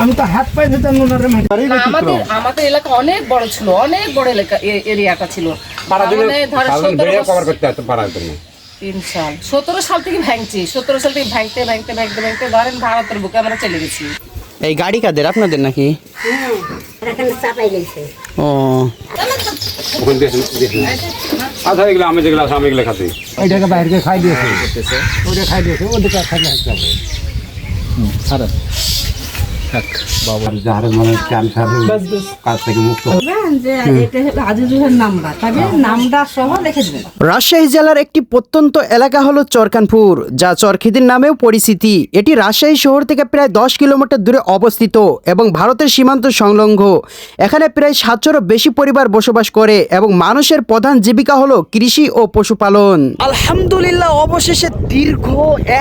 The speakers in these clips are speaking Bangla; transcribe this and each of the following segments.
আমি তো হাত দিতাম আমাদের আমাদের এলাকা অনেক বড় ছিল অনেক বড় এলাকা এরিয়াটা ছিল। মানে সতেরো সাল সতেরো সাল থেকে ভাঙছি সতেরো সাল থেকে ভাঙতে ভাঙতে ভাঙতে ভাঙতে ধরেন ভারতের বুকে আমরা চলে গেছি। এই গাড়ি কাদের? আপনাদের নাকি? গেছে। ও। আচ্ছা এগুলো আমি যেগুলো আছে আমি এগুলো খাচ্ছি। ওইটাকে বাইরে খাই দিয়েছে। ওইটা খাই দিয়েছে ওদিকে খাই দিয়েছে সারা যার মানে ক্যান্সার কাছ থেকে মুক্ত যে এটা আজিজুহের নামটা তবে নামটা সহ লিখে দেবেন। রাজশাহী জেলার একটি প্রত্যন্ত এলাকা হলো চরকানপুর যা চরখিদির নামেও পরিচিতি। এটি রাজশাহী শহর থেকে প্রায় দশ কিলোমিটার দূরে অবস্থিত এবং ভারতের সীমান্ত সংলগ্ন। এখানে প্রায় সাতশোরও বেশি পরিবার বসবাস করে এবং মানুষের প্রধান জীবিকা হলো কৃষি ও পশুপালন। আলহামদুলিল্লাহ অবশেষে দীর্ঘ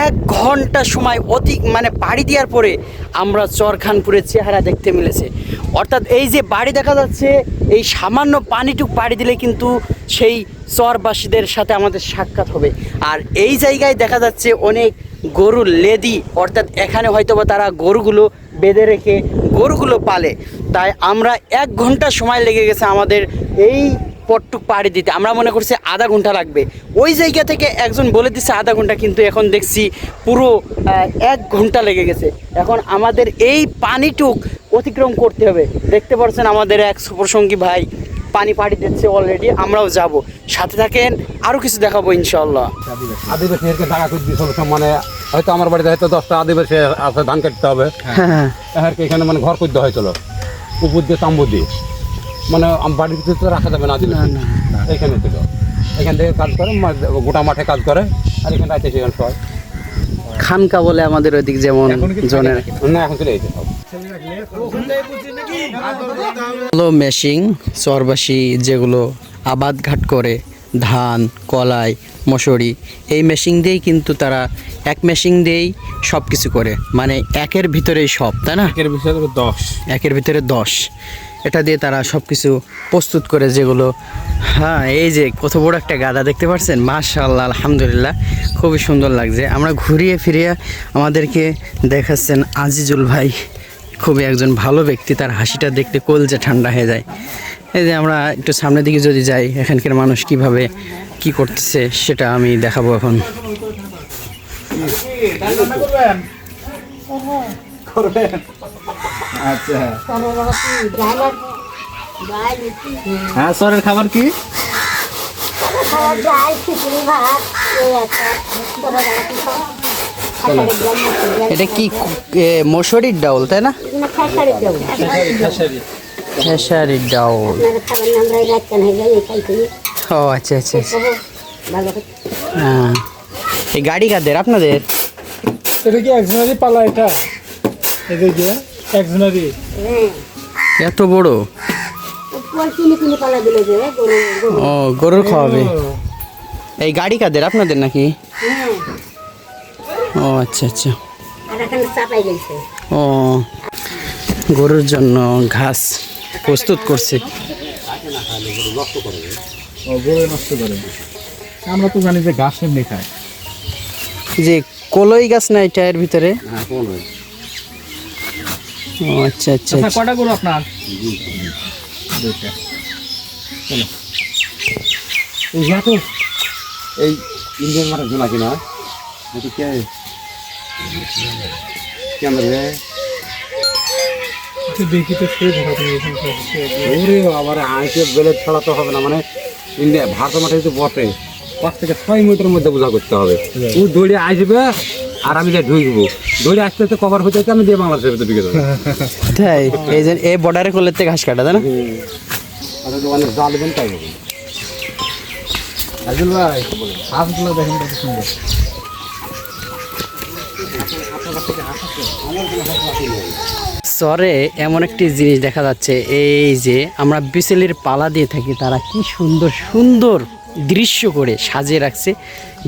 এক ঘণ্টা সময় অতি মানে পাড়ি দেওয়ার পরে আমরা চরখানপুরের চেহারা দেখতে মিলেছে। অর্থাৎ এই যে বাড়ি দেখা যাচ্ছে, এই সামান্য পানিটুক পাড়ি দিলে কিন্তু সেই চরবাসীদের সাথে আমাদের সাক্ষাৎ হবে। আর এই জায়গায় দেখা যাচ্ছে অনেক গরুর লেদি, অর্থাৎ এখানে হয়তোবা তারা গরুগুলো বেঁধে রেখে গরুগুলো পালে। তাই আমরা এক ঘণ্টা সময় লেগে গেছে আমাদের এই পটটুক পাড়ি দিতে। আমরা মনে করছি আধা ঘণ্টা লাগবে। ওই জায়গা থেকে একজন বলে দিচ্ছে আধা ঘণ্টা কিন্তু এখন দেখছি পুরো এক ঘণ্টা লেগে গেছে। এখন আমাদের এই পানিটুক অতিক্রম করতে হবে। দেখতে পাচ্ছেন আমাদের এক সুপ্রসঙ্গী ভাই পানি পাড়ি দিচ্ছে অলরেডি আমরাও যাব। সাথে থাকেন আরও কিছু দেখাবো ইনশাল্লাহ আদিবাসী এরকে টাকা করে দিয়ে সব মানে হয়তো আমার বাড়িতে হয়তো দশটা আদিবাসী আছে ধান কাটতে হবে। হ্যাঁ এরকে এখানে মানে ঘর করতে হয়েছিল। উপর দিয়ে তাম্বু দিয়ে। মানে আম- বাড়ির ভিতরে তো রাখা যাবে না আদিবাসী এখানে ছিল এখান থেকে কাজ করে গোটা মাঠে কাজ করে আর এখানে রাইতে সেখানে সবাই। খানকা বলে আমাদের ওইদিক যেমন জনের না এখন চলে সব। হলো মেশিং চরবাসী যেগুলো আবাদ ঘাট করে ধান কলাই মশুরি এই মেশিন দিয়েই কিন্তু তারা এক মেশিন দিয়েই সব কিছু করে। মানে একের ভিতরেই সব তাই না? একের ভিতরে দশ। একের ভিতরে দশ। এটা দিয়ে তারা সব কিছু প্রস্তুত করে যেগুলো হ্যাঁ এই যে কত বড় একটা গাদা দেখতে পাচ্ছেন মাশাল্লাহ আলহামদুলিল্লাহ, খুবই সুন্দর লাগছে। আমরা ঘুরিয়ে ফিরিয়ে আমাদেরকে দেখাচ্ছেন আজিজুল ভাই। খুবই একজন ভালো ব্যক্তি, তার হাসিটা দেখতে কলজে ঠান্ডা হয়ে যায়। এই যে আমরা একটু সামনের দিকে যদি যাই, এখানকার মানুষ কীভাবে কি করতেছে, সেটা আমি দেখাবো এখন। হ্যাঁ সরের খাবার কি? এটা কি মসুরির ডাউল তাই না? খেসারি খেসারির ডাউল। ও আচ্ছা আচ্ছা আচ্ছা। হ্যাঁ। এই গাড়ি কাদের আপনাদের? এটা কি একজনেরই পালা এটা? এটা কি একজনেরই। এত বড়? ও গরুর খাওয়াবে। এই গাড়ি কাদের? আপনাদের নাকি? হ্যাঁ। ও আচ্ছা আচ্ছা। ও গরুর জন্য ঘাস প্রস্তুত করছে। আমরা তো জানি যে ঘাস এমনি খায়। যে কলই গাছ না এটা এর ভিতরে? হ্যাঁ আচ্ছা আচ্ছা আচ্ছা আচ্ছা। কটা গরু আপনার? দুইটা। চলো। এই তো এই ইন্ডিয়ান মাঠের জোনা কিনা? এটা কে? কেন রে? একটু দেখি তো শুয়ে ওরে আবার আইকে বেলে ছাড়া হবে না মানে ইন্ডিয়া ভারত মাঠে যদি বসে পাঁচ থেকে ছয় মিনিটের মধ্যে বোঝা করতে হবে। ও দৌড়ে আসবে আর আমি যা ঢুকবো দৌড়ে আসতে আসতে কভার হতে হতে আমি দিয়ে বাংলাদেশের ভিতরে ঢুকে তাই এই যে এই বর্ডারে করলে তো ঘাস কাটা তাই না? আর দোকানে জাল দেবেন তাই হবে। ভাই হাঁসগুলো দেখেন কত সুন্দর। চরে এমন একটি জিনিস দেখা যাচ্ছে এই যে আমরা বিচেলির পালা দিয়ে থাকি তারা কি সুন্দর সুন্দর দৃশ্য করে সাজিয়ে রাখছে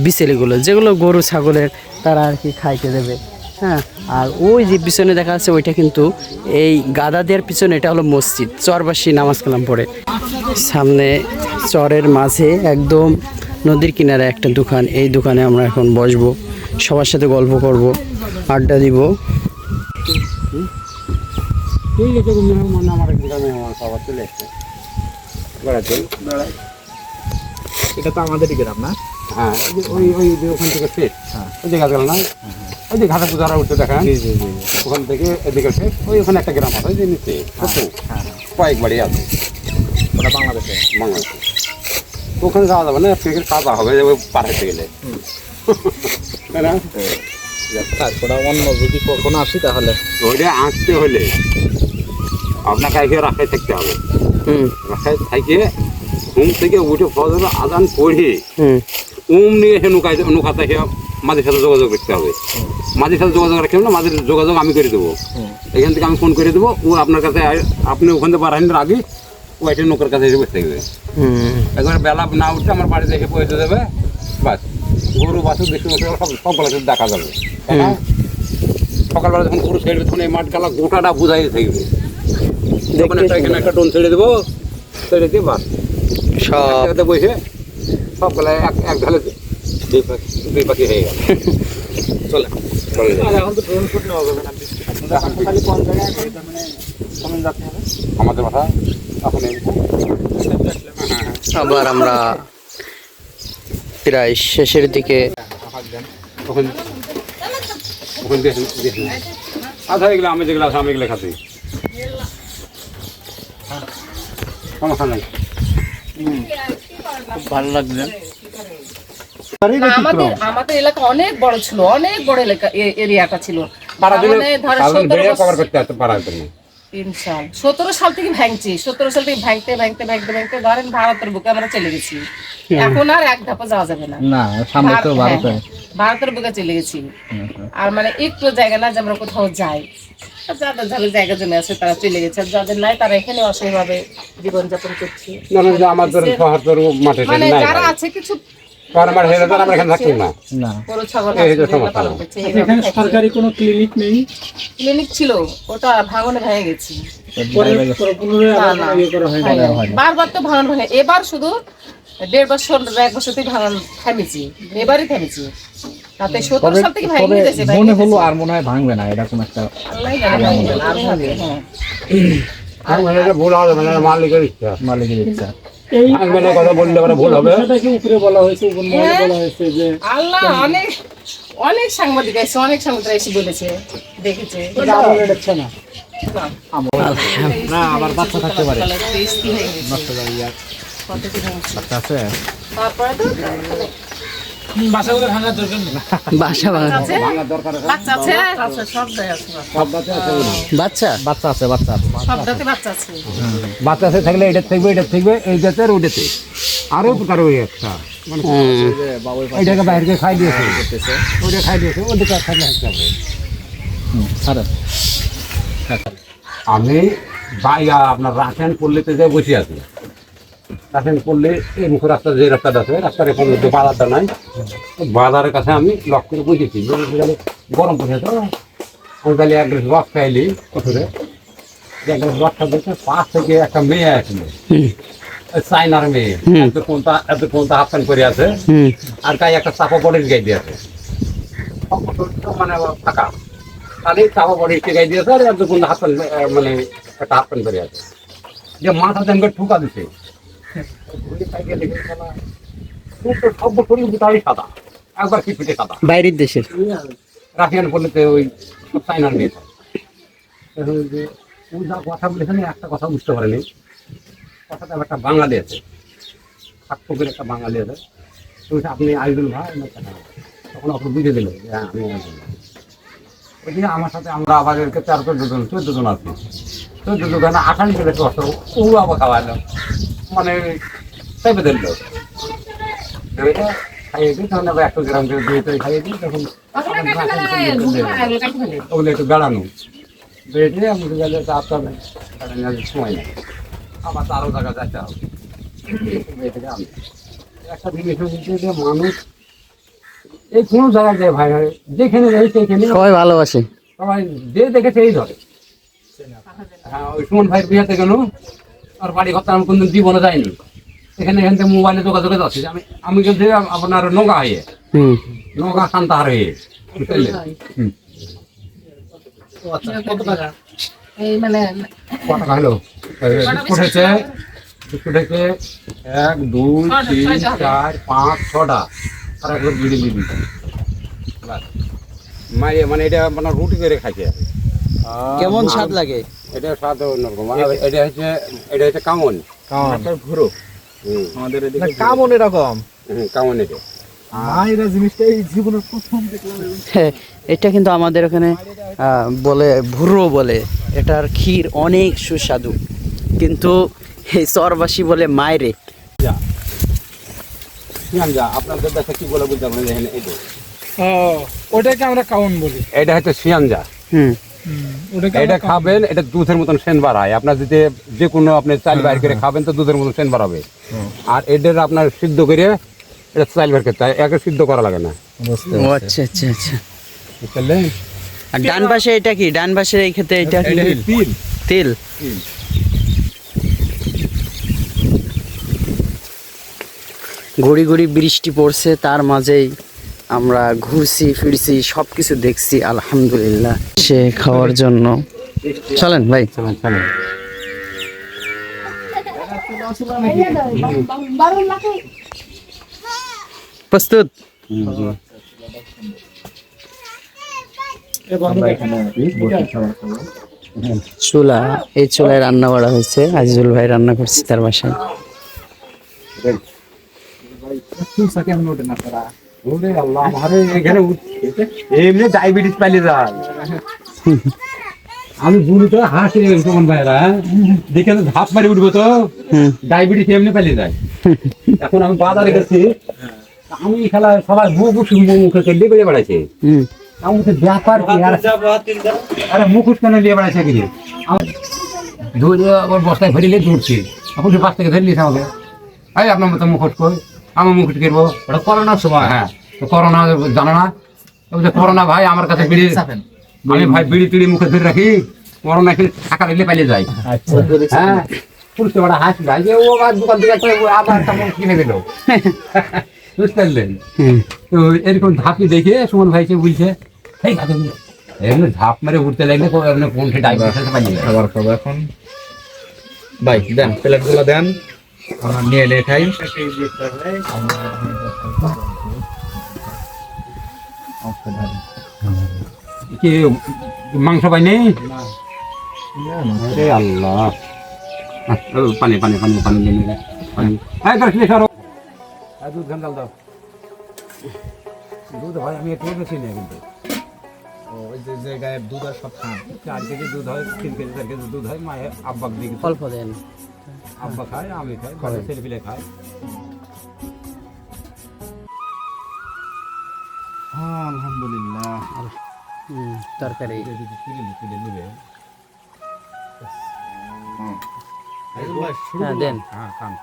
বিচেলিগুলো যেগুলো গরু ছাগলের তারা আর কি খাইতে দেবে। হ্যাঁ আর ওই যে পিছনে দেখা যাচ্ছে ওইটা কিন্তু এই গাদা দেওয়ার পিছনে এটা হলো মসজিদ চরবাসী নামাজ কালাম পড়ে। সামনে চরের মাঝে একদম নদীর কিনারে একটা দোকান এই দোকানে আমরা এখন বসবো সবার সাথে গল্প করব আড্ডা দিব। ঠিক আছে তুমি মানে আমার চলে এসছে। বেড়াতে এটা তো আমাদেরই গ্রাম না? হ্যাঁ ওই ওই যে ওখান থেকে শেষ। ওই যে গাছ গেল না ওই যে ঘাটা পূজারা উঠতে দেখেন। ওখান থেকে এদিকে শেষ। ওই ওখানে একটা গ্রাম আছে যে নিচে ছোট। কয়েক বাড়ি আছে। ওটা বাংলাদেশে? বাংলাদেশে। ওখানে যাওয়া যাবে না ফেকের কাজা হবে পার গেলে। তাই না? তারপরে অন্য যদি কখনো আসি তাহলে? ওইটা আঁকতে হলে আপনাকে রাখায় থাকতে হবে। হুম। রাখায় থেকে ঘুম থেকে উঠে ফজর আদান পড়ে নিয়ে এসে নৌকায় নৌকাতে এসে মাঝের সাথে যোগাযোগ করতে হবে। মাঝের সাথে যোগাযোগ রাখতে না মাঝের যোগাযোগ আমি করে দেবো। এখান থেকে আমি ফোন করে দেবো ও আপনার কাছে আপনি ওখান থেকে বাড়ানোর আগে ও একটা নৌকার কাছে এসে বসে থাকবে। হুম। একবার বেলা না উঠে আমার বাড়িতে এসে পৌঁছে দেবে বাস। গরু বাছুর বেশি মতো সব সবগুলো দেখা যাবে। তাই সকালবেলা যখন গরু ছেড়ে তখন এই মাঠ গালা গোটাটা বুঝাই থাকবে। যখন একটা এখানে একটা টোন ছেড়ে দেবো ছেড়ে দিয়ে বাস। সব এক এক ঢালে দুই পাখি দুই পাখি হয়ে গেল। চলে। মানে আমাদের এখন আবার আমরা প্রায় শেষের দিকে আচ্ছা এগুলো আমি যেগুলো আছে আমি এগুলো খাচ্ছি। সমস্যা নাই। খুব ভালো লাগবে আমাদের আমাদের এলাকা অনেক বড় ছিল অনেক বড় এলাকা এরিয়াটা ছিল। মানে সতেরো তিন সাল সতেরো সাল থেকে ভাঙছি সতেরো সাল থেকে ভাঙতে ভাঙতে ভাঙতে ভাঙতে ধরেন ভারতের বুকে আমরা চলে গেছি। এখন আর এক ধাপা যাওয়া যাবে না। না সামনে তো ভার- ভারত। হ্যাঁ, ভারতের বুকে চলে গেছি। আর মানে একটু জায়গা না যে আমরা কোথাও যাই। যাদের যাদের জায়গা জমি আছে তারা চলে গেছে আর যাদের নাই তারা এখানে অসহায়ভাবে জীবনযাপন করছে। মানে যারা আছে কিছু শহর মাঠে হেরে আমরা এখানে থাকছি না। না। এই যে সমস্যা। পালন করছে, এইভাবে এখানে সরকারি কোনো ক্লিনিক নেই? ক্লিনিক ছিল ওটা ভাঙনে ভেঙে গেছি। পরে পুনরায় না, আবার না, করা হয়নি। না বারবার তো ভাঙন ভাঙে এবার শুধু দেড় বছর এক ভাঙন থামেছি। এবারই থামেছি। তাতে সতেরো সাল থেকে ভেঙে গেছে মনে হলো আর মনে হয় ভাঙবে না এরকম একটা আর হ্যাঁ। আর মানে এটা ভুল হবে মানে মালিকের ইচ্ছা। মালিকের ইচ্ছা। ভাঙবে না কথা বললে ভুল হবে। কি উপরে বলা হয়েছে উপর মহলে বলা হয়েছে যে আল্লাহ অনেক অনেক সাংবাদিক এসে অনেক সাংবাদিক এসে বলেছে দেখেছে। না। আবার বাচ্চা থাকতে পারে। হয়ে। কত কি আছে? তারপরে তো বাসা বাচ্চা আছে? আছে? সব দায় আছে বাচ্চা। বাচ্চা আছে বাচ্চা? আছে বাচ্চা আছে। থাকলে এটা থাকবে এটা থাকবে এই জাতে আর ওটাতে আরও প্রকার ওই একটা। মানে বাইরে খাই দিয়েছে। ওটা খাই দিয়েছে ওদিকে আমি আপনার রাসায়ন পল্লীতে যে বসে আছি। রাসায়ন পল্লী এই মুখ রাস্তা যে রাস্তাটা আছে রাস্তার এখন যে বাজারটা নাই। বাজারের কাছে আমি লক করে বসে গেলে গরম পড়ে তো আমি তাহলে এক গ্লাস রস খাইলি কঠোরে এক গ্লাস রস খাইতে পাশ থেকে একটা মেয়ে আসলো। চাইনার মেয়ে। এত কোনটা এত কোনটা হাফ প্যান্ট করে আছে। আর গায়ে একটা চাপা বডির গাই দিয়েছে মানে ফাঁকা। তাহলে চাপা বডির গাই দিয়েছে আর এত কোনটা হাফ প্যান্ট মানে একটা হাফ প্যান্ট করে আছে। যে মাথা তেমকে ঠুকা দিছে। একবার কি ফিটে বাইরের দেশের রাশিয়ান বলতে ওই সব চাইনার মেয়ে। ও যা কথা বলেছে না, একটা কথা বুঝতে পারেনি। কথাটা একটা বাঙালি আছে। সাতপুকুর একটা বাঙালি আছে। তো বলছে, আপনি আইজুল ভাই? তখন আপনি বুঝে দিল যে হ্যাঁ আমি আইজুল ভাই। আমার সাথে আমরা আবার চার চোদ্দ জন চোদ্দ জন আছি। জন আঠাশ জনের কষ্ট ও আবার খাওয়াইলো মানে চেপে দিল। এটা খাইয়ে দিই তখন আবার একশো গ্রাম করে দিয়ে তৈরি খাইয়ে দিই তখন আবার রাখেন করে দিলে। ওগুলো একটু বেড়ানো। বেড়ে আমি গেলে তো আপনার বেড়ানোর সময় নেই। আমার তো আরও জায়গা যাইতে হবে। এই থেকে আমি। একটা জিনিস হচ্ছে যে মানুষ এই কোনো জায়গায় যায় ভাই ভাই যেখানে যাই সেখানে সবাই ভালোবাসে। সবাই যে দেখেছে এই ধরে। হ্যাঁ ওই সুমন ভাইয়ের বিয়েতে গেল। আর বাড়ি আমি কোনদিন জীবনে যাইনি। এখানে এখান থেকে মোবাইলে যোগাযোগে যাচ্ছি। আমি আপনার নৌকা হয়ে নৌকা হয়ে মানে এক দুই তিন চার পাঁচ ছটা। আর একবার বিড়ি দিবি মানে এটা মানে রুটি করে খাইছে। কেমন স্বাদ লাগে? এটা স্বাদ অন্যরকম। এটা হচ্ছে এটা হচ্ছে কামন। ঘুরো। হুম, আমাদের কামন এরকম কামন এটা। এটা কিন্তু আমাদের ওখানে বলে ভুরো বলে। এটার ক্ষীর অনেক সুস্বাদু। কিন্তু এই চরবাসী বলে মায়রে আপনাদের দেশে কি বলে বুঝতে পারবেন এটা ওটাকে আমরা কাউন বলি। এটা হচ্ছে শিয়ামজা হুম। এটা খাবেন এটা দুধের মতন সেন বাড়ায়। আপনার যদি যে কোনো আপনি চাল বাইর করে খাবেন তো দুধের মতন সেন বাড়াবে। আর এটার আপনার সিদ্ধ করে এটা চাল বের করতে হয়। একে সিদ্ধ করা লাগে না। ও আচ্ছা আচ্ছা আচ্ছা। আর ডান পাশে এটা কি? ডান পাশে এই ক্ষেত্রে এটা কি? তিল। তেল? গুড়ি গুড়ি বৃষ্টি পড়ছে তার মাঝেই আমরা ঘুরছি, ফিরছি সব কিছু দেখছি, আলহামদুলিল্লাহ। সে খাওয়ার জন্য। চলেন ভাই। প্রস্তুত? চুলা, এই চুলায় রান্না করা হয়েছে। আজিজুল ভাই রান্না করছে তার বাসায়। ওরে আল্লাহ আমারে এখানে এমনি ডায়াবেটিস পাইলে যায়। আমি বুড়ি তো হাসি তখন ভাইরা হ্যাঁ? দেখে তো ধাপ মারি উঠবো তো। ডায়াবেটিস এমনি পাইলে যায়। এখন আমি বাজারে গেছি। আমি খেলা সবাই মুখোশ মুখে কেটে বেড়ে বেড়াইছে। তো ব্যাপার কি? আর আরে মুখোশ কেন নিয়ে বেড়াইছে কি আমি ধরে আবার বস্তায় ভরিলে দৌড়ছি। এখন সে বাস থেকে ধরে নিয়েছে আমাকে। আপনার মতো মুখোশ কই? আমার মুখোশ কিনবো ওটা করোনার সময় হ্যাঁ। করোনা জানো না? ওই যে করোনা ভাই আমার কাছে বিড়ি আমি ভাই বিড়ি টিড়ি মুখে ধরে রাখি করোনা কি টাকা দিলে পালিয়ে যায়। হ্যাঁ? পুলিশ বড় হাসি ভাই যে ও আবার দোকান থেকে আবার একটা কিনে দিল। বুঝতে পারলেন? তো এরকম ধাপি দেখে সুমন ভাইকে বলছে এই গাছে এমনি ঝাপ মেরে উঠতে লাগলে পালিয়ে যায়। খাবার খাব এখন। ভাই দেন প্লেটগুলো দেন। আমরা নিয়ে খাই। কি মাংস পাই নেই আরে আল্লাহ পানি পানি পানি পানি পানি হ্যাঁ দুধ ঘন্টাল দাও। দুধ হয় আমি একটু বেশি নেই কিন্তু। ওই যে জায়গায় দুধ আর সব খান। চার কেজি দুধ হয় তিন কেজি চার কেজি দুধ হয় মায়ের আব্বাক দিকে অল্প দেন। আব্বা খায় আমি খাই ছেলে পিলে খায়। আলহামদুলিল্লাহ। হুম তরকারি। হ্যাঁ দেন। হ্যাঁ খান।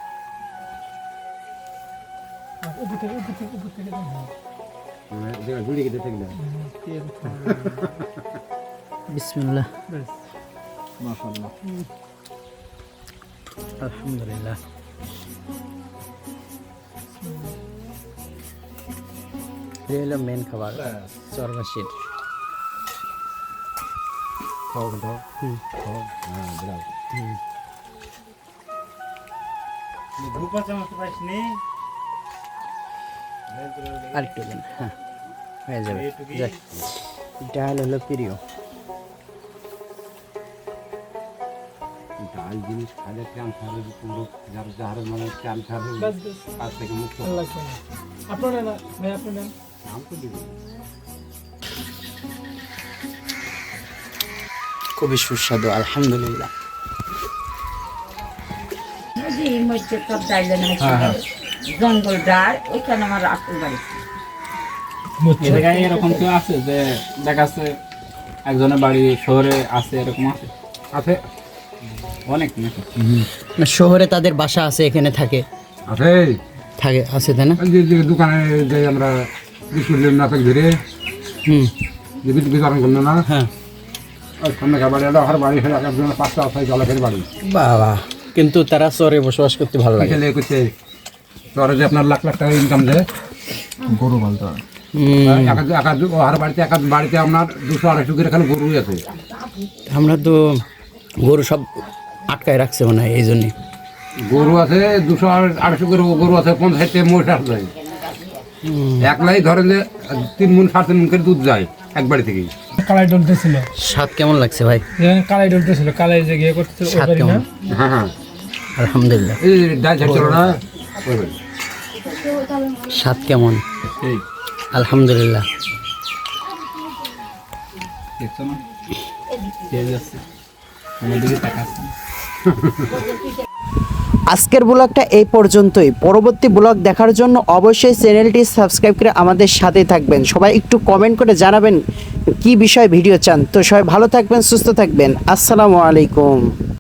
জুড়ি বিসমিল্লাহ। আলহামদুলিল্লাহ। এই হলো মেন খাবার চরবাসীর খাও খাও হুম খাও হ্যাঁ দাও হুম আর একটু দেন হ্যাঁ হয়ে যাবে যাক ডাল হলো প্রিয় ডাল জিনিস খাইলে ক্যান্সার পুরো যার যার মানে ক্যান্সার কাছ থেকে মুক্ত আপনারা না ভাই আপনি নেন নাম তো দিবি খুবই সুস্বাদু আলহামদুলিল্লাহ। এই মধ্যে সব ডাইলেন জঙ্গল ডার এখানে আমার আসল বাড়ি। জায়গায় এরকম কেউ আছে যে দেখা যাচ্ছে একজনের বাড়ি শহরে আছে এরকম আছে? আছে। অনেক নাকি? শহরে তাদের বাসা আছে এখানে থাকে। আছে। থাকে আছে তাই না? দোকানে যে আমরা হ্যাঁ। ওই বাড়ি এলো আর বাড়ি ফেলে একজন পাঁচটা ছয় জলের বাড়ি। বাবা কিন্তু তারা শহরে বসবাস করতে ভালো লাগে। ছেলে তোর যে আপনার লাখ লাখ টাকা ইনকাম দেয় গরু বলতো আর বাড়িতে একা বাড়িতে আপনার দুশো আড়াইশো করে এখানে গরু আছে। আমরা তো গরু সব আটকায় রাখছে মনে হয় এই জন্যে। গরু আছে দুশো আড়াই- আড়াইশো করে গরু আছে পঞ্চাশ মহিষ আছে একলাই ধরেন যে তিন মন সাড়ে তিন মন করে দুধ যায় এক বাড়ি থেকেই। কালাই ডলতেছিল স্বাদ কেমন লাগছে ভাই? যেখানে কালাই ডলতেছিল কালাই যে গিয়ে করতেছিল স্বাদ কেমন? হ্যাঁ হ্যাঁ। আলহামদুলিল্লাহ। এই ডাল ছাড়ছিল না? স্বাদ কেমন? এই। আলহামদুলিল্লাহ। দিকে তাকাচ্ছে। আজকের ব্লগটা এই পর্যন্তই। পরবর্তী ব্লগ দেখার জন্য অবশ্যই চ্যানেলটি সাবস্ক্রাইব করে আমাদের সাথে থাকবেন। সবাই একটু কমেন্ট করে জানাবেন কি বিষয়ে ভিডিও চান। তো সবাই ভালো থাকবেন, সুস্থ থাকবেন। আসসালামু আলাইকুম।